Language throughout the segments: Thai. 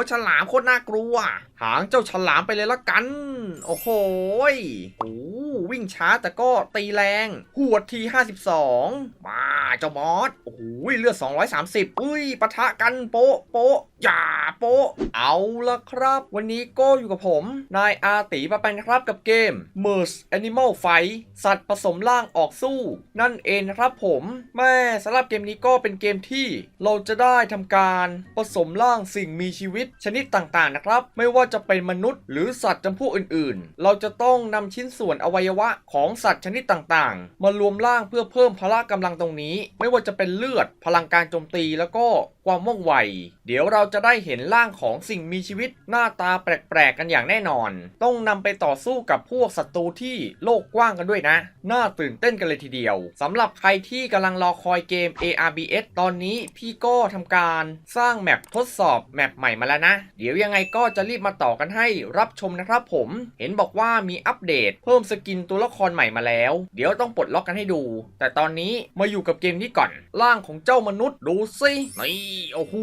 วฉลามโคตรน่ากลัว หางเจ้าฉลามไปเลยละกัน โอ้โหยโอ้วิ่งช้าแต่ก็ตีแรงหัวดที 52 มาเจ้าบอส โอ้โหเลือด 230 อุ้ยปะทะกันโป๊ะโป๊ะอย่าโป๊ะ เอาละครับ วันนี้ก็อยู่กับผม นายอาตีมาเป็นครับกับเกม Merge Animal Fight สัตว์ผสมร่างออกสู้ นั่นเองนะครับผมแม่สำหรับเกมนี้ก็เป็นเกมที่เราจะได้ทำการผสมร่างสิ่งมีชีวิตชนิดต่างๆนะครับ ไม่ว่าจะเป็นมนุษย์หรือสัตว์จำพวกอื่นๆ เราจะต้องนำชิ้นส่วนอวัยวะของสัตว์ชนิดต่างๆ มารวมร่างเพื่อเพิ่มพละกำลังตรงนี้ ไม่ว่าจะเป็นเลือดพลังการโจมตีแล้วก็ความว่องไว เดี๋ยวเราจะได้เห็นร่างของสิ่งมีชีวิตหน้าตาแปลกๆกันอย่างแน่นอน ต้องนำไปต่อสู้กับพวกศัตรูที่โลกกว้างกันด้วยนะ น่าตื่นเต้นกันเลยทีเดียวสำหรับใครที่กำลังรอคอยเกม ARBS ตอนนี้พี่ก็ทำการสร้างแมปทดสอบแมปใหม่มาแล้วนะ เดี๋ยวยังไงก็จะรีบมาต่อกันให้รับชมนะครับผม เห็นบอกว่ามีอัปเดต เพิ่มสกินตัวละครใหม่มาแล้ว เดี๋ยวต้องปลดล็อกกันให้ดู แต่ตอนนี้มาอยู่กับเกมนี้ก่อน ร่างของเจ้ามนุษย์ดูสินี่โอ้โห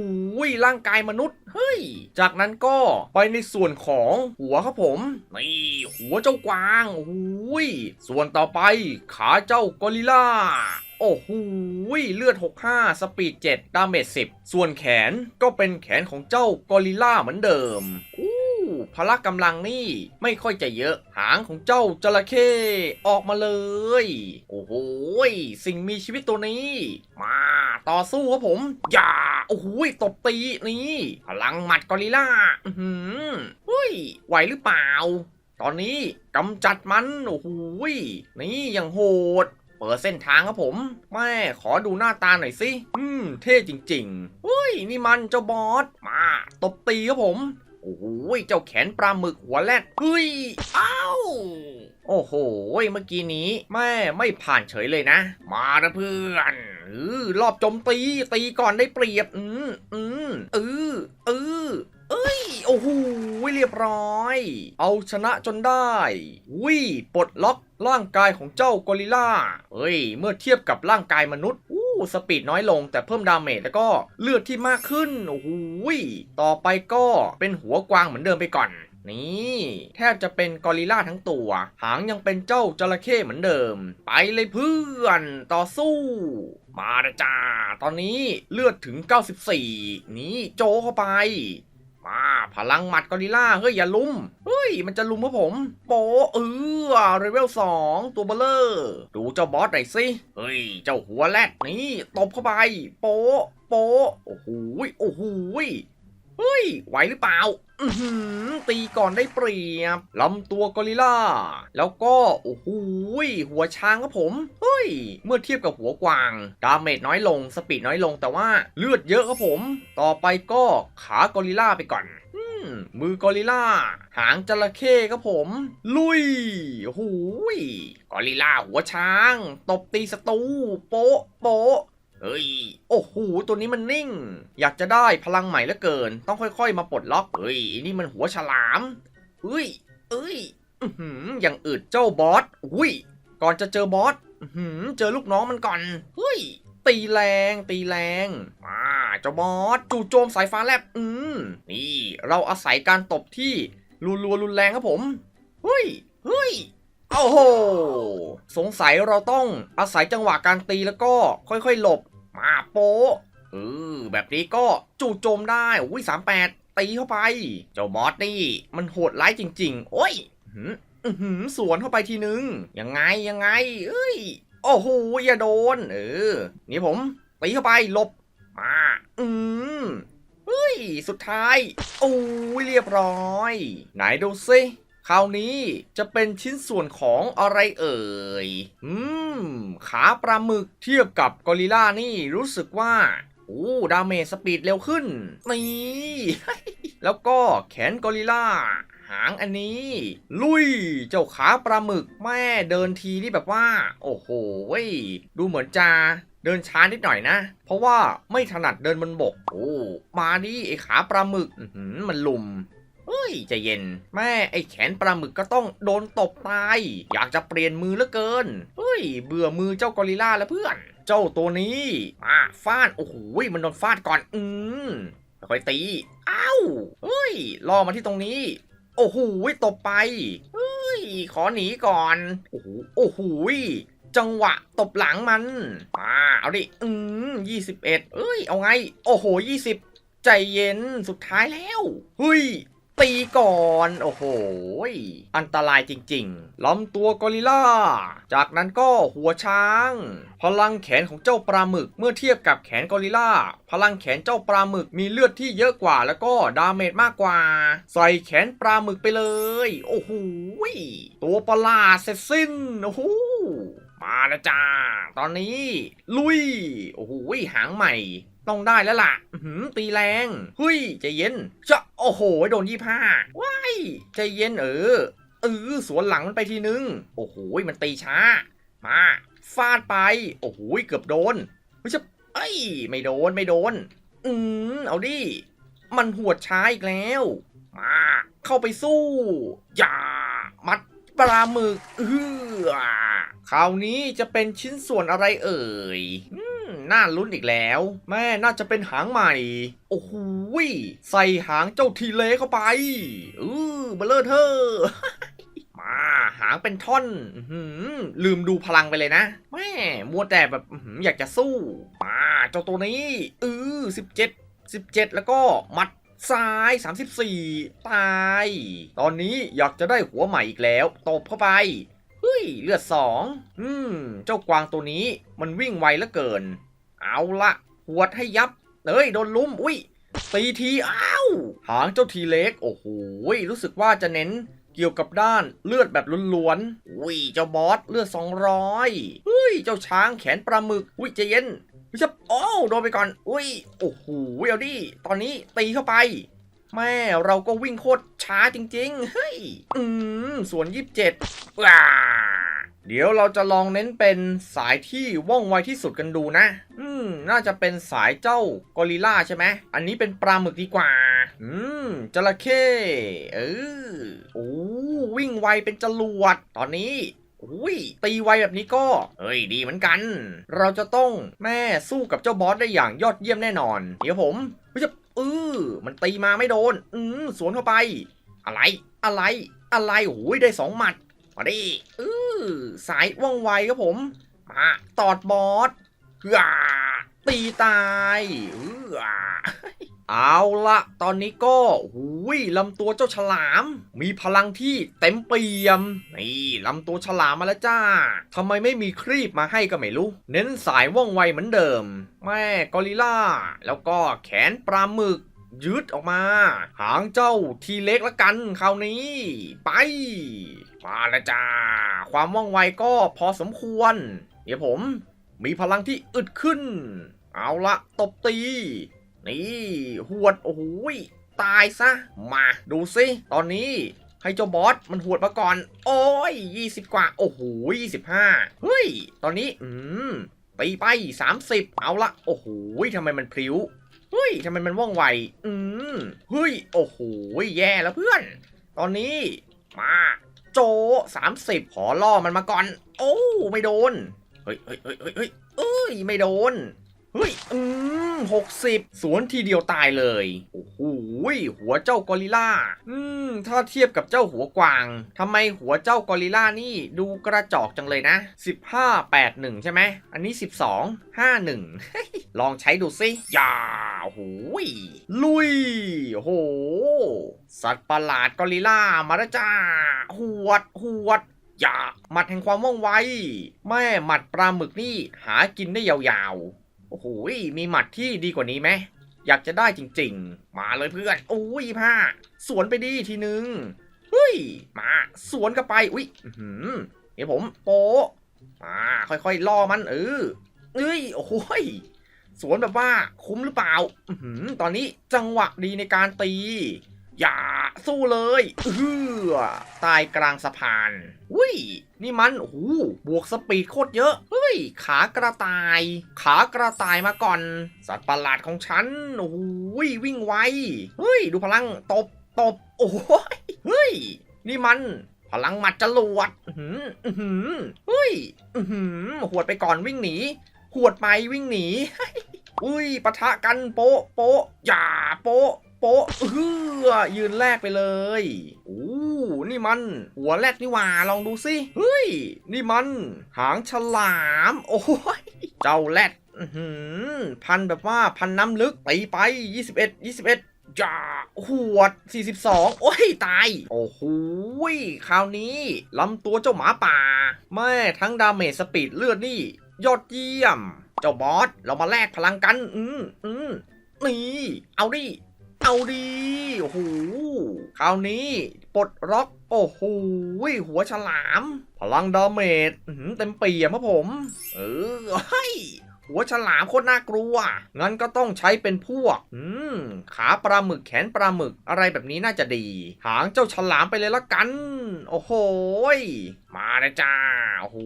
ร่างกายมนุษย์เฮ้ยจากนั้นก็ไปในส่วนของหัวครับผมนี่หัวเจ้ากวางโอ้โหส่วนต่อไปขาเจ้ากอริลลาโอ้โหเลือด 65 สปีด 7 ดาเมจ 10 ส่วนแขนก็เป็นแขนของเจ้ากอริลลาเหมือนเดิม พละกำลังนี่ไม่ค่อยจะเยอะ หางของเจ้าจระเข้ออกมาเลย โอ้โหสิ่งมีชีวิตตัวนี้ มาต่อสู้ครับผม อย่า โอ้โหตบตีนี่ พลังหมัดกอริลลาอือหือเฮ้ย ไหวหรือเปล่า ตอนนี้กำจัดมัน โอ้โหนี่ยังโหด เปิดเส้นทางครับผม แม่ขอดูหน้าตาหน่อยสิ อืม เท่จริงๆเฮ้ย นี่มันเจ้าบอส มา ตบตีครับผม โอ้โหเจ้าแขนปลาหมึกหัวแรดเฮ้ยอ้าวโอ้โห เมื่อกี้นี้แม่ไม่ผ่านเฉยเลยนะ มานะเพื่อนเออรอบโจมตี ตีก่อนได้เปรียบ อืมอืมเออเออเอ้ย โอ้โห เรียบร้อย เอาชนะจนได้วิปลดล็อกร่างกายของเจ้ากอริลลาเฮ้ย เมื่อเทียบกับร่างกายมนุษย์ สปีดน้อยลงแต่เพิ่มดาเมจแล้วก็เลือดที่มากขึ้นโอ้โหต่อไปก็เป็นหัวกวางเหมือนเดิมไปก่อนนี่แทบจะเป็นกอริลลาทั้งตัว หางยังเป็นเจ้าจระเข้เหมือนเดิม ไปเลยเพื่อนต่อสู้ มาจ้า ตอนนี้เลือดถึง 94 นี่โจเข้าไป มาพลังหมัดกอริลลาเฮ้ยอย่าลุมเฮ้ยมันจะลุมพวกผม โปเออเรเวลสองตัวเบลเลอร์ ดูเจ้าบอสหน่อยสิเฮ้ยเจ้าหัวแรดนี่ตบเข้าไป โปโปโอ้โหยโอ้โหยเฮ้ยไหวหรือเปล่า ตีก่อนได้เปรียบลำตัวกอริลลาแล้วก็ โอ้โหหัวช้างครับผม เฮ้ย เมื่อเทียบกับหัวกวาง ดาเมจน้อยลง สปีดน้อยลงแต่ว่าเลือดเยอะครับผม ต่อไปก็ขากอริลลาไปก่อนมือกอริลลาหางจระเข้ครับผม ลุยโอ้โหยกอริลลาหัวช้าง ตบตีศัตรูโป๊ะโป๊ะ เฮ้ย โอ้โห ตัวนี้มันนิ่ง อยากจะได้พลังใหม่เหลือเกิน ต้องค่อย ๆ มาปลดล็อก เฮ้ยนี่มันหัวฉลามเฮ้ยเอ้ยอย่างอึดเจ้าบอส อุ้ย ก่อนจะเจอบอสเจอลูกน้องมันก่อนเฮ้ย ตีแรง ตีแรงมาเจ้าบอส จู่โจมสายฟ้าแลบ อืม นี่ เราอาศัยการตบที่รัวๆรุนแรงครับผมเฮ้ยเฮ้ยโอ้โห สงสัยเราต้องอาศัยจังหวะการตีแล้วก็ค่อยๆ หลบ มาโปเออแบบนี้ก็จู่โจมได้อุ้ยสามแปดตีเข้าไป เจ้าบอสนี่ มันโหดร้ายจริง ๆ โอ้ยอือหืออื้อหือสวนเข้าไปทีนึง ยังไงยังไง เอ้ย โอ้โหอย่าโดน เออ นี่ผมตีเข้าไปหลบมา อืมเฮ้ย สุดท้ายโอ้ยเรียบร้อย ไหนดูซิ คราวนี้จะเป็นชิ้นส่วนของอะไรเอ่ย อืม ขาปลาหมึกเทียบกับกอริลลานี่รู้สึกว่าโอ้ดาเมจสปีดเร็วขึ้น นี่ แล้วก็แขนกอริลลาหางอันนี้ ลุย เจ้าขาปลาหมึกแม่เดินทีนี่แบบว่า โอ้โหดูเหมือนจะเดินช้านิดหน่อยนะ เพราะว่าไม่ถนัดเดินบนบก โอ้ มาดิไอขาปลาหมึกมันลุม เฮ้ยใจเย็น แม่ไอ้แขนปลาหมึกก็ต้องโดนตบตาย อยากจะเปลี่ยนมือเหลือเกิน เฮ้ย เบื่อมือเจ้ากอริลลาแล้วเพื่อน เจ้าตัวนี้มาฟาด โอ้โหมันโดนฟาดก่อน อืมค่อยตีอ้าวเฮ้ยล่อมาที่ตรงนี้ โอ้โหตบไป เฮ้ย ขอหนีก่อน โอ้โหโอ้โหจังหวะตบหลังมันมาเอาดิ อืมยี่สิบเอ็ดเอ้ย เอาไง โอ้โหยี่สิบใจเย็นสุดท้ายแล้ว เฮ้ย ตีก่อน โอ้โห อันตรายจริงๆลำตัวกอริลล่า จากนั้นก็หัวช้าง พลังแขนของเจ้าปลาหมึกเมื่อเทียบกับแขนกอริลล่า พลังแขนเจ้าปลาหมึกมีเลือดที่เยอะกว่าแล้วก็ดาเมจมากกว่า ใส่แขนปลาหมึกไปเลย โอ้โห ตัวประหลาดเสร็จสิ้น โอ้โหมาแล้วจ้า ตอนนี้ ลุย โอ้โห หางใหม่ ต้องได้แล้วล่ะหือตีแรงเฮ้ยใจเย็นจะโอ้โห โดนยี่ห้าว้ายใจเย็นเออเออสวนหลังมันไปทีนึง โอ้โหมันตีช้า มาฟาดไป โอ้โหเกือบโดนเฮ้ยจะเอ้ยไม่โดนไม่โดน อืมเอาดิมันหวดช้าอีกแล้ว มาเข้าไปสู้อย่ามัดปลาหมึกเออคราวนี้จะเป็นชิ้นส่วนอะไรเอ่ยอื น่าลุ้นอีกแล้ว แม่น่าจะเป็นหางใหม่ โอ้โหใส่หางเจ้าทีเลเข้าไปเออเบลเลอร์เธอมาหางเป็นท่อนหือลืมดูพลังไปเลยนะ แม่มัวแต่แบบอยากจะสู้ มาเจ้าตัวนี้เออสิบเจ็ดสิบเจ็ดแล้วก็มัดซ้าย 34 ตาย ตอนนี้อยากจะได้หัวใหม่อีกแล้ว ตบเข้าไป เฮ้ย เลือดสอง อืม เจ้ากวางตัวนี้มันวิ่งไวเหลือเกิน เอาละหวดให้ยับเอ้ย โดนลุ้ม อุ้ยตีทีอ้าวหางเจ้าทีเล็ก โอ้โห รู้สึกว่าจะเน้นเกี่ยวกับด้านเลือดแบบล้วนๆ อุ้ย เจ้าบอสเลือด 200เฮ้ย เจ้าช้างแขนปลาหมึก อุ้ยใจเย็นไม่ใช่โอ้วโดนไปก่อน อุ้ย โอ้โห เอาดิ ตอนนี้ตีเข้าไป แม่เราก็วิ่งโคตรช้าจริง ๆ เฮ้ย อืม ส่วน 27ว้า เดี๋ยวเราจะลองเน้นเป็นสายที่ว่องไวที่สุดกันดูนะ อืม น่าจะเป็นสายเจ้ากอริล่าใช่ไหม อันนี้เป็นปลาหมึกดีกว่า อืม จระเข้เออโอ้วิ่งไวเป็นจรวด ตอนนี้อุ้ยตีไวแบบนี้ก็เฮ้ยดีเหมือนกัน เราจะต้องแม่สู้กับเจ้าบอสได้อย่างยอดเยี่ยมแน่นอน เดี๋ยวผมไม่จะเออมันตีมาไม่โดน อืมสวนเข้าไป อะไร อะไร อะไรโอ้ยได้สองหมัด มาดิเออ สายว่องไวครับผมมาตอดบอสตีตายเอาละตอนนี้ก็หูยลำตัวเจ้าฉลาม มีพลังที่เต็มเปี่ยม นี่ลำตัวฉลามมาแล้วจ้าทำไมไม่มีครีบมาให้ก็ไม่รู้ เน้นสายว่องไวเหมือนเดิม แม่กอริลล่า แล้วก็แขนปลาหมึกยืดออกมา หางเจ้าทีเล็กละกันคราวนี้ ไป มาแล้วจ้า ความว่องไวก็พอสมควร เดี๋ยวผมมีพลังที่อึดขึ้น เอาละตบตี นี่หวดโอ้โหยตายซะ มาดูสิตอนนี้ให้เจ้าบอสมันหวดมาก่อน โอ้ย 20 กว่า โอ้โห25 เฮ้ย ตอนนี้ อืมตีไป 30 เอาละ โอ้โหทำไมมันพลิ้ว เฮ้ยทำไมมันว่องไว อืมเฮ้ย โอ้โห แย่แล้วเพื่อน ตอนนี้ มา โจ30ขอล่อมันมาก่อน โอ้ไม่โดน เฮ้ยเฮ้ยเฮ้ยเฮ้ยเฮ้ยเอ้ยไม่โดน เฮ้ย อืมหกสิบสวนทีเดียวตายเลย โอ้โหหัวเจ้ากอริล่า อืม ถ้าเทียบกับเจ้าหัวกวางทำไมหัวเจ้ากอริล่านี่ดูกระจอกจังเลยนะ 15 81 ใช่ไหม อันนี้ 12 51 ลองใช้ดูสิอย่าโอ้โหลุย โอ้โห สัตว์ประหลาดกอริล่ามาแล้วจ้า หวด หวด อย่า หมัดแห่งความว่องไว แม่หมัดปลาหมึกนี่หากินได้ยาวๆ โอ้โห มีหมัดที่ดีกว่านี้ไหม อยากจะได้จริงๆ มาเลยเพื่อน โอ้ยผ้า สวนไปดีทีนึงเฮ้ย มา สวนกันไป อุ้ยอื้ออเดี๋ยวผมโปมาค่อยๆ ล่อมันเออเอ้ย โอ้โหยสวนแบบว่าคุ้มหรือเปล่าอื้อหือตอนนี้จังหวะดีในการตี อย่าสู้เลยเออตายกลางสะพานอุ้ยนี่มันโอ้โหบวกสปีดโคตรเยอะ เฮ้ย ขากระต่าย ขากระต่ายมาก่อน สัตว์ประหลาดของฉันโอ้โหวิ่งไว เฮ้ย ดูพลังตบตบ โอ้ยเฮ้ย นี่มันพลังหมัดจรวดอื้อหืออื้อหือเฮ้ยอื้อหือหวดไปก่อนวิ่งหนีหวดไปวิ่งหนี อุ้ยปะทะกันโปะโปะอย่าโปะ โป๊ะเออยืนแรกไปเลยโอ้นี่มัน หัวแรกนี่หว่าลองดูสิเฮ้ย นี่มัน หางฉลาม โอ้ยเจ้าแรดพันแบบว่าพันน้ำลึกตีไป 21 21จ้าหวด 42 โอ้ย ตาย โอ้โหยคราวนี้ลำตัวเจ้าหมาป่า แม่ทั้งดาเมจสปีดเลือดนี่ ยอดเยี่ยม เจ้าบอส เรามาแลกพลังกัน อืมอืมนี่ เอาดิ เอาดีโอ้โหคราวนี้ปลดล็อกโอ้โหหัวฉลาม พลังดาเมจเต็มเปี่ยมครับผม เออเฮ้ยหัวฉลามโคตรน่ากลัว งั้นก็ต้องใช้เป็นพวก อืม ขาปลาหมึกแขนปลาหมึกอะไรแบบนี้น่าจะดี หางเจ้าฉลามไปเลยละกัน โอ้โห มาเลยจ้า โอ้โห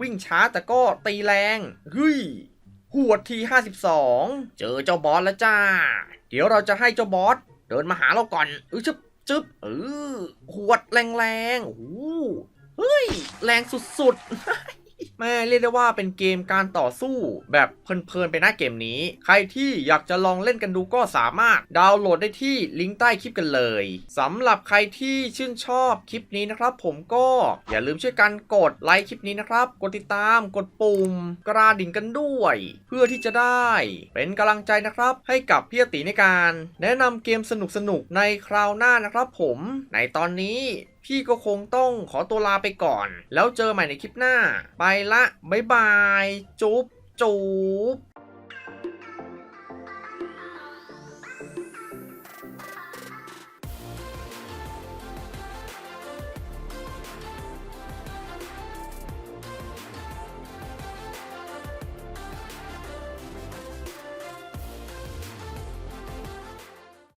วิ่งช้าแต่ก็ตีแรง เฮ้ย หวดที 52 เจอเจ้าบอสแล้วจ้า เดี๋ยวเราจะให้เจ้าบอสเดินมาหาเราก่อนอือชึบจึ๊บเออหวดแรงๆโอ้โหเฮ้ย แรงสุดๆ แม่เรียกได้ว่าเป็นเกมการต่อสู้แบบเพลินๆไปหน้าเกมนี้ ใครที่อยากจะลองเล่นกันดูก็สามารถดาวน์โหลดได้ที่ลิงก์ใต้คลิปกันเลยสำหรับใครที่ชื่นชอบคลิปนี้นะครับ ผมก็อย่าลืมช่วยกันกดไลค์คลิปนี้นะครับ กดติดตามกดปุ่ม กระดิ่งกันด้วย เพื่อที่จะได้ เป็นกำลังใจนะครับ ให้กับพี่อติในการ แนะนำเกมสนุกๆในคราวหน้านะครับ ผมในตอนนี้ พี่ก็คงต้องขอตัวลาไปก่อน แล้วเจอใหม่ในคลิปหน้า ไปละ บ๊ายบาย จุ๊บ จุ๊บ